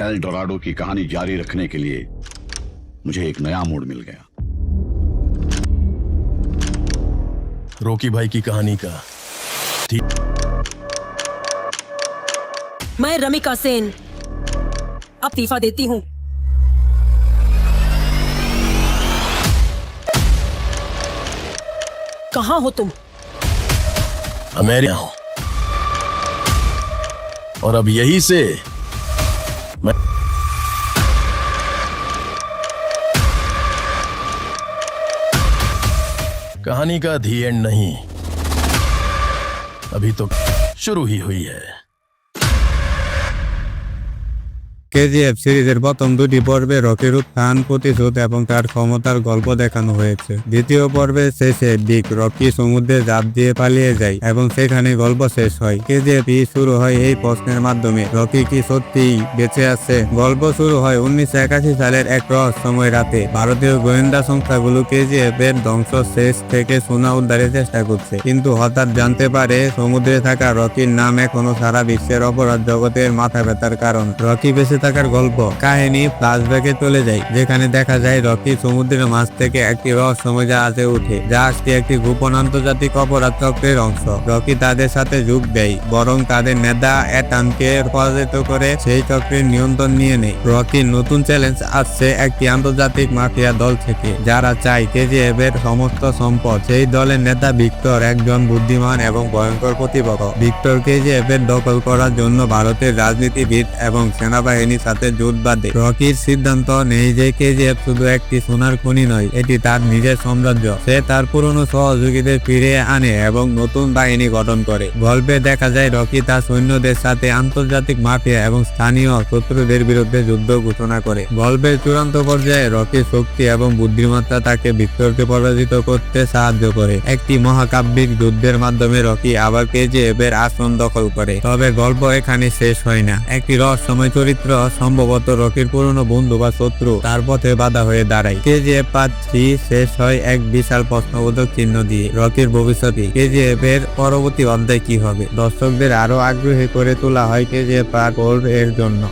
L Dorado की कहानी जारी रखने के लिए मुझे एक नया मोड़ मिल गया। रोकी भाई की कहानी का। मैं रमिका सेन। अब तीफा देती हूँ। कहा हो तुम? अमेरिका हूँ। और अब यही से कहानी का धी एंड नहीं। अभी तो शुरू ही हुई है। কেজিএফ সিরিজের প্রথম দুটি পর্বে রকির উত্থান, প্রতিশোধ এবং তার ক্ষমতার গল্প দেখানো হয়েছে। দ্বিতীয় পর্বে শেষে বিগ রকি সমুদ্রে জাপ দিয়ে পালিয়ে যায় এবং সেখানে গল্প শেষ হয়। কেজিএফ শুরু হয় এই প্রশ্নের মাধ্যমে। রকি কি সত্যিই বেঁচে আছে? গল্প শুরু হয় উনিশশো একাশি সালের এক রহস্যময় রাতে। ভারতীয় গোয়েন্দা সংস্থাগুলো কেজিএফ এর ধ্বংস শেষ থেকে সোনা উদ্ধারের চেষ্টা করছে। কিন্তু হঠাৎ জানতে পারে সমুদ্রে থাকা রকির নাম এখনও সারা বিশ্বের অপরাধ জগতের মাথা ব্যথার কারণ। রকি বেঁচে থাকার গল্প, কাহিনী ফ্ল্যাশব্যাকে চলে যায় যেখানে দেখা যায় রকি সমুদ্রের মাছ থেকে একটি রহস্যময় জাহাজে উঠে জাহাজটি একটি গোপন আন্তর্জাতিক অপরাধ চক্রের অংশ। রকি তাদের সাথে যোগ দেয়, বরং তাদের নেতা এটানকে পরাজিত করে সেই চক্রের নিয়ন্ত্রণ নিয়ে নেয়। রকির নতুন চ্যালেঞ্জ আসছে একটি আন্তর্জাতিক মাফিয়া দল থেকে, যারা চায় কেজিএফ এর সমস্ত সম্পদ। সেই দলের নেতা ভিক্টর একজন বুদ্ধিমান এবং ভয়ঙ্কর প্রতিপক্ষ। ভিক্টর কেজিএফ এর দখল করার জন্য ভারতের রাজনীতিবিদ এবং সেনাবাহিনীর সাথে জোট বাঁধে। রকির সিদ্ধান্ত নেই যে কেজিএফ শুধু একটি সোনার খনি নয়, এটি তার নিজের সাম্রাজ্য। সে তার পুরনো সহযোগীদের ফিরিয়ে আনে এবং নতুন বাহিনী গঠন করে। গল্পে দেখা যায়, রকি তার সৈন্যদের সাথে আন্তর্জাতিক মাফিয়া এবং স্থানীয় শত্রুদের বিরুদ্ধে যুদ্ধ ঘোষণা করে। গল্পের চূড়ান্ত পর্যায়ে রকির শক্তি এবং বুদ্ধিমত্তা তাকে ভিক্টরকে পরাজিত করতে সাহায্য করে। একটি মহাকাব্যিক যুদ্ধের মাধ্যমে রকি আবার কেজিএফ এর আসন দখল করে। তবে গল্প এখানে শেষ হয় না। একটি রহস্যময় চরিত্র সম্ভবত রকির পুরনো বন্ধু বা শত্রু। তার পথে বাধা হয়ে দাঁড়ায়। কেজিএফ পার্ট থ্রি শেষ হয় এক বিশাল প্রশ্নবোধক চিহ্ন দিয়ে রকির ভবিষ্যতে কেজিএফ এর পরবর্তী অধ্যায় কি হবে? দর্শকদের আরও আগ্রহী করে তোলা হয় কেজিএফ পার্ট ফোর এর জন্য।